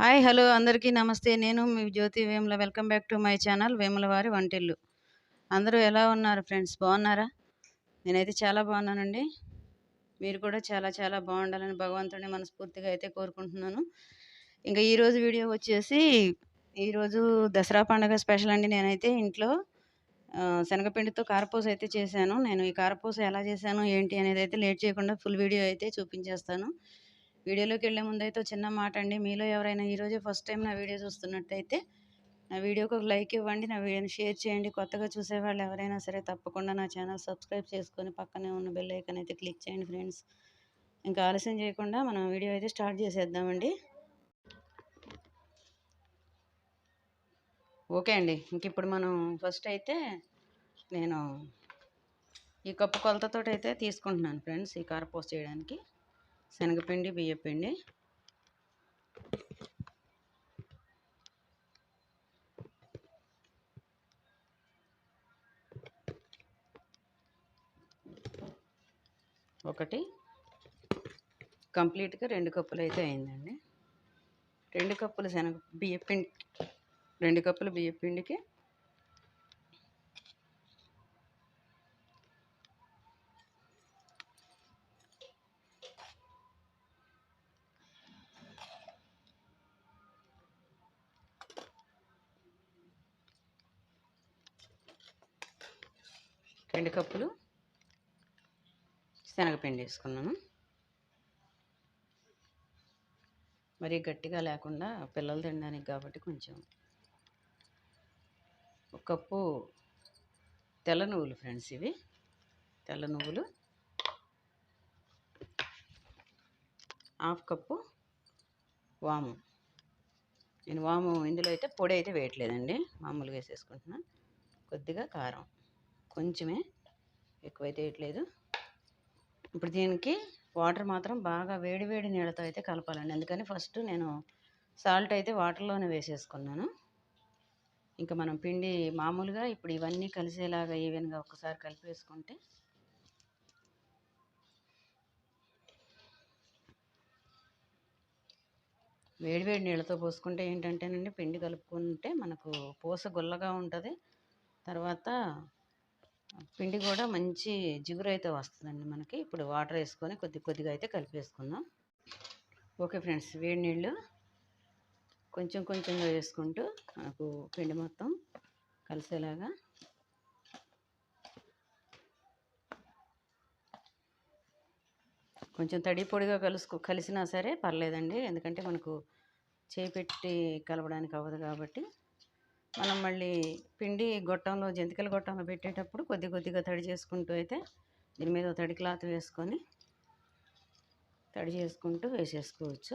Hi hello అందరికీ నమస్తే. నేను మీ Jyothi Vemula. Welcome back to my channel Vemula వారి వంటిల్లు. అందరూ ఎలా ఉన్నారు ఫ్రెండ్స్? బాగున్నారా? నేనైతే చాలా బాగున్నానండి. మీరు కూడా చాలా చాలా బాగుండాలని భగవంతుడిని మనస్ఫూర్తిగా అయితే కోరుకుంటున్నాను. ఇంకా ఈరోజు వీడియో వచ్చేసి ఈరోజు దసరా పండుగ స్పెషల్ అండి. నేనైతే ఇంట్లో శనగపిండితో కారపూస అయితే చేశాను. నేను ఈ కారపూస ఎలా చేశాను ఏంటి అనేది అయితే లేట్ చేయకుండా ఫుల్ వీడియో అయితే చూపించేస్తాను. వీడియోలోకి వెళ్ళే ముందైతే చిన్న మాట అండి మీలో ఎవరైనా ఈరోజే ఫస్ట్ టైం నా వీడియో చూస్తున్నట్టయితే నా వీడియోకి ఒక లైక్ ఇవ్వండి. నా వీడియోని షేర్ చేయండి. కొత్తగా చూసేవాళ్ళు ఎవరైనా సరే తప్పకుండా నా ఛానల్ సబ్స్క్రైబ్ చేసుకొని పక్కనే ఉన్న బెల్ ఐకన్ అయితే క్లిక్ చేయండి ఫ్రెండ్స్. ఇంకా ఆలస్యం చేయకుండా మనం వీడియో అయితే స్టార్ట్ చేసేద్దామండి. ఓకే అండి. ఇంక ఇప్పుడు మనం ఫస్ట్ అయితే నేను ఈ కప్పు కొలతతో అయితే తీసుకుంటున్నాను ఫ్రెండ్స్ ఈ కారపూస చేయడానికి. శనగపిండి బియ్యపిండి. ఒకటి. కంప్లీట్గా రెండు కప్పులు అయితే అయిందండి. రెండు కప్పులు శనగ బియ్యపిండి రెండు కప్పులు బియ్యపిండికి రెండు కప్పులు శనగపిండి వేసుకున్నాను. మరి గట్టిగా లేకుండా పిల్లలు తినడానికి కాబట్టి కొంచెం ఒక కప్పు తెల్ల నువ్వులు ఫ్రెండ్స్ ఇవి. తెల్ల నువ్వులు హాఫ్ కప్పు వాము. నేను వాము ఇందులో అయితే పొడి అయితే వేయట్లేదండి మామూలుగా వేసేసుకుంటున్నాను కొద్దిగా కారం కొంచెమే ఎక్కువైతే వేయట్లేదు. ఇప్పుడు దీనికి వాటర్ మాత్రం బాగా వేడి వేడి నీళ్ళతో అయితే కలపాలండి. అందుకని ఫస్ట్ నేను సాల్ట్ అయితే వాటర్లోనే వేసేసుకున్నాను. ఇంకా మనం పిండి మామూలుగా ఇప్పుడు ఇవన్నీ కలిసేలాగా ఈవెన్గా ఒకసారి కలిపేసుకుంటే వేడివేడి నీళ్ళతో పోసుకుంటే ఏంటంటేనండి పిండి కలుపుకుంటే మనకు పూస గుల్లగా ఉంటుంది. తర్వాత పిండి కూడా మంచి జిగురు అయితే వస్తుందండి మనకి. ఇప్పుడు వాటర్ వేసుకొని కొద్ది కొద్దిగా అయితే కలిపేసుకుందాం. ఓకే ఫ్రెండ్స్ వేడి నీళ్ళు కొంచెం కొంచెంగా వేసుకుంటూ మనకు పిండి మొత్తం కలిసేలాగా కొంచెం తడి పొడిగా కలుసుకో కలిసినా సరే పర్లేదండి. ఎందుకంటే మనకు చేయి పెట్టి కలపడానికి అవ్వదు కాబట్టి మనం మళ్ళీ పిండి గొట్టంలో జంతికల గొట్టంలో పెట్టేటప్పుడు కొద్ది కొద్దిగా తడి చేసుకుంటూ అయితే దీని మీద తడి క్లాత్ వేసుకొని తడి చేసుకుంటూ వేసేసుకోవచ్చు.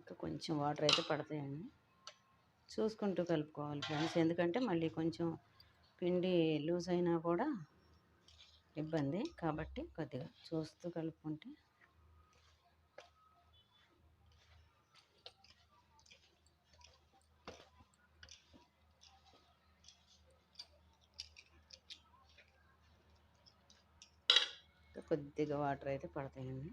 ఇంకా కొంచెం వాటర్ అయితే పడతాయండి. చూసుకుంటూ కలుపుకోవాలి ఫ్రెండ్స్ ఎందుకంటే మళ్ళీ కొంచెం పిండి లూజ్ అయినా కూడా ఇబ్బంది. కాబట్టి కొద్దిగా చూస్తూ కలుపుకుంటే కొద్దిగా వాటర్ అయితే పడతాయండి.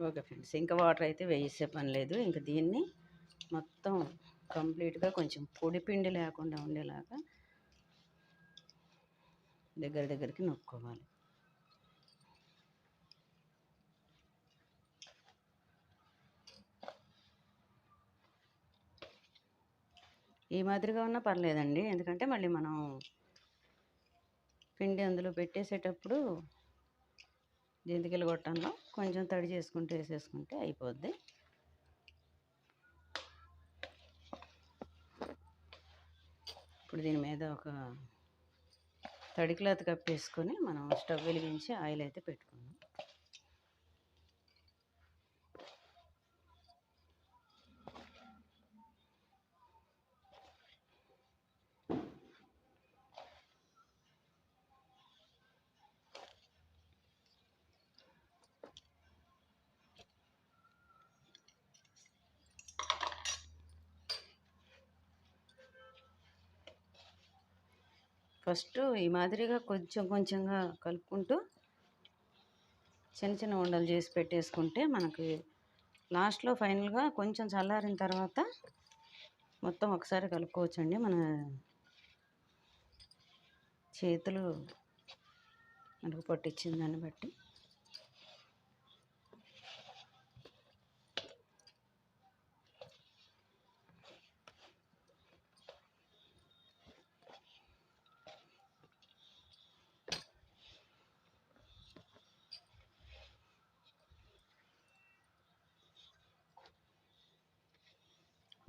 ఓకే ఫ్రెండ్స్ ఇంకా వాటర్ అయితే వేసే పని లేదు. ఇంకా దీన్ని మొత్తం కంప్లీట్గా కొంచెం పొడిపిండి లేకుండా ఉండేలాగా దగ్గర దగ్గరికి నొక్కోవాలి. ఈ మాదిరిగా ఉన్నా పర్లేదండి. ఎందుకంటే మళ్ళీ మనం పిండి అందులో పెట్టేసేటప్పుడు జంతికలు గొట్టంలో కొంచెం తడి చేసుకుంటూ వేసేసుకుంటే అయిపోద్ది. ఇప్పుడు దీని మీద ఒక తడి క్లాత్ కప్పేసుకొని మనం స్టవ్ వెలిగించి ఆయిల్ అయితే పెట్టుకుందాం. ఫస్ట్ ఈ మాదిరిగా కొంచెం కొంచెంగా కలుపుకుంటూ చిన్న చిన్న ఉండలు చేసి పెట్టేసుకుంటే మనకి లాస్ట్లో ఫైనల్గా కొంచెం చల్లారిన తర్వాత మొత్తం ఒకసారి కలుపుకోవచ్చండి. మన చేతులు అడుగు పట్టించిన దాన్ని బట్టి.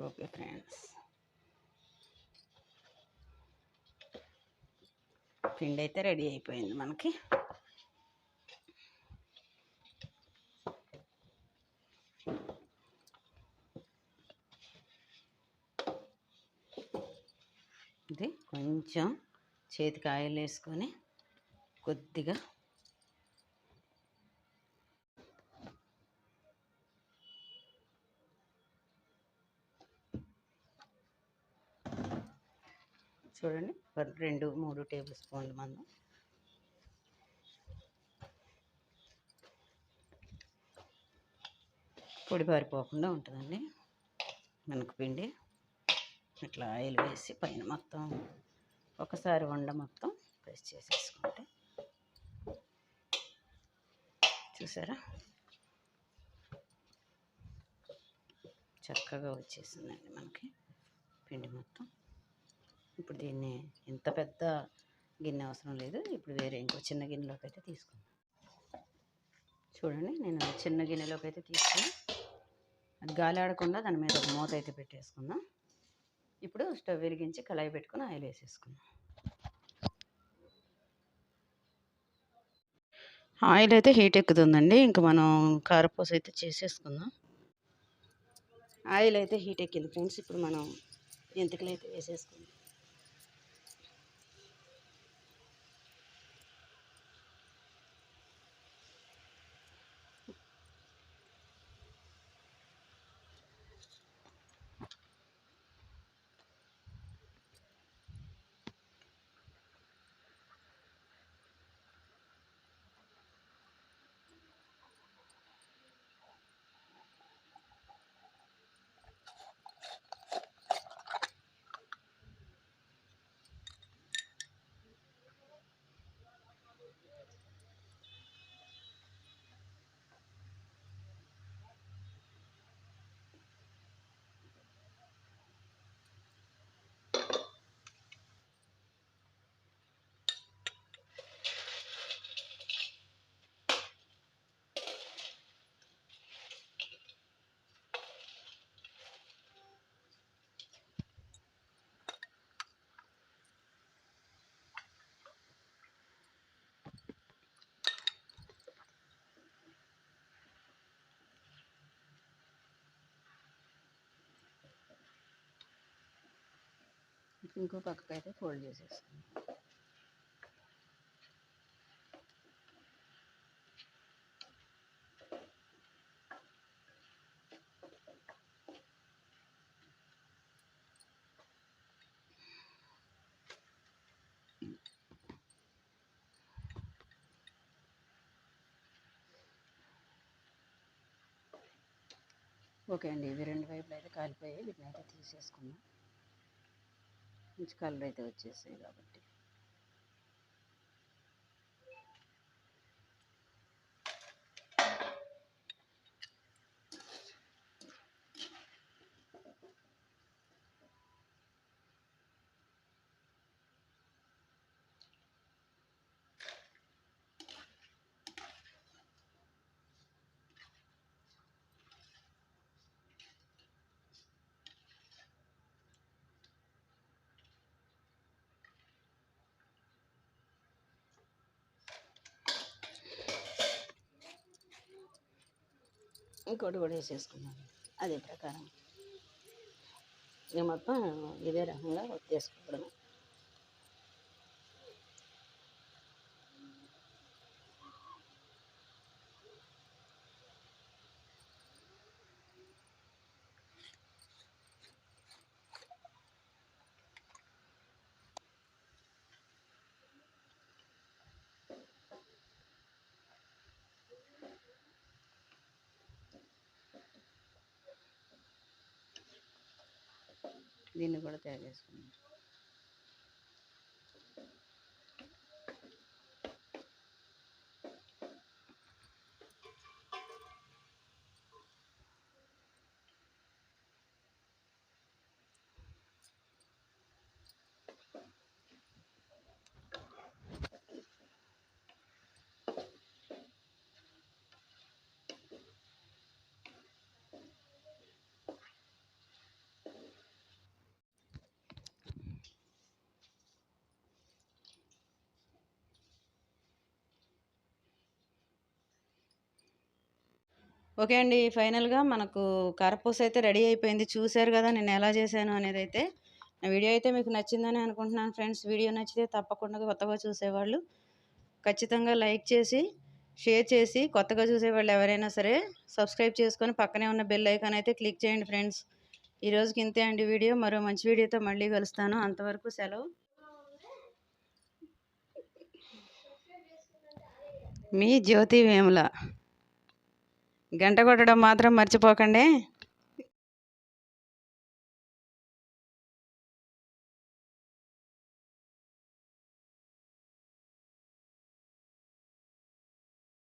ఓకే ఫ్రెండ్స్ పిండి అయితే రెడీ అయిపోయింది మనకి. ఇది కొంచెం చేతికి ఆయిల్ వేసుకొని కొద్దిగా చూడండి. రెండు మూడు టేబుల్ స్పూన్లు మందం. పొడి పారిపోకుండా ఉంటుందండి. మనకు పిండి ఇట్లా ఆయిల్ వేసి పైన మొత్తం ఒకసారి వండ మొత్తం ప్రెస్ చేసేసుకుంటే. చూసారా? చక్కగా వచ్చేసిందండి మనకి పిండి మొత్తం. ఇప్పుడు దీన్ని ఇంత పెద్ద గిన్నె అవసరం లేదు. ఇప్పుడు వేరే ఇంకో చిన్న గిన్నెలోకి అయితే తీసుకుందాం. చూడండి నేను చిన్న గిన్నెలోకి అయితే తీసుకుని అది గాలి ఆడకుండా దాని మీద ఒక మూత అయితే పెట్టేసుకుందాం. ఇప్పుడు స్టవ్ వెలిగించి కళాయి పెట్టుకుని ఆయిల్ వేసేసుకుందాం. ఆయిల్ అయితే హీట్ ఎక్కుతుందండి. ఇంకా మనం కారపూస అయితే చేసేసుకుందాం. ఆయిల్ అయితే హీట్ ఎక్కింది ఫ్రెండ్స్. ఇప్పుడు మనం ఎంతకలు అయితే వేసేసుకుందాం. ఇంకో పక్కకు అయితే ఫోల్డ్ చేసేస్తాను. ఓకే అండి ఇవి రెండు వైపులు అయితే కాలిపోయాయి వీటిని అయితే తీసేసుకున్నాం మంచి కలర్ అయితే వచ్చేసాయి కాబట్టి. ఇంకోటి కూడా వేసేసుకున్నాను. అదే ప్రకారం. ఇక మొత్తం ఇదే రకంగా ఒత్తేసుకోవడం దీన్ని కూడా తయారు చేసుకున్నాం. ఓకే అండి. ఫైనల్గా మనకు కారపూస అయితే రెడీ అయిపోయింది. చూశారు కదా నేను ఎలా చేశాను అనేది అయితే వీడియో అయితే మీకు నచ్చిందని అనుకుంటున్నాను ఫ్రెండ్స్. వీడియో నచ్చితే తప్పకుండా కొత్తగా చూసేవాళ్ళు ఖచ్చితంగా లైక్ చేసి షేర్ చేసి కొత్తగా చూసేవాళ్ళు ఎవరైనా సరే సబ్స్క్రైబ్ చేసుకొని పక్కనే ఉన్న బెల్ ఐకాన్ అయితే క్లిక్ చేయండి ఫ్రెండ్స్. ఈ రోజుకి ఇంతే అండి వీడియో. మరో మంచి వీడియోతో మళ్ళీ కలుస్తాను. అంతవరకు సెలవు. మీ జ్యోతి వేముల. గంట కొట్టడం మాత్రం మర్చిపోకండి.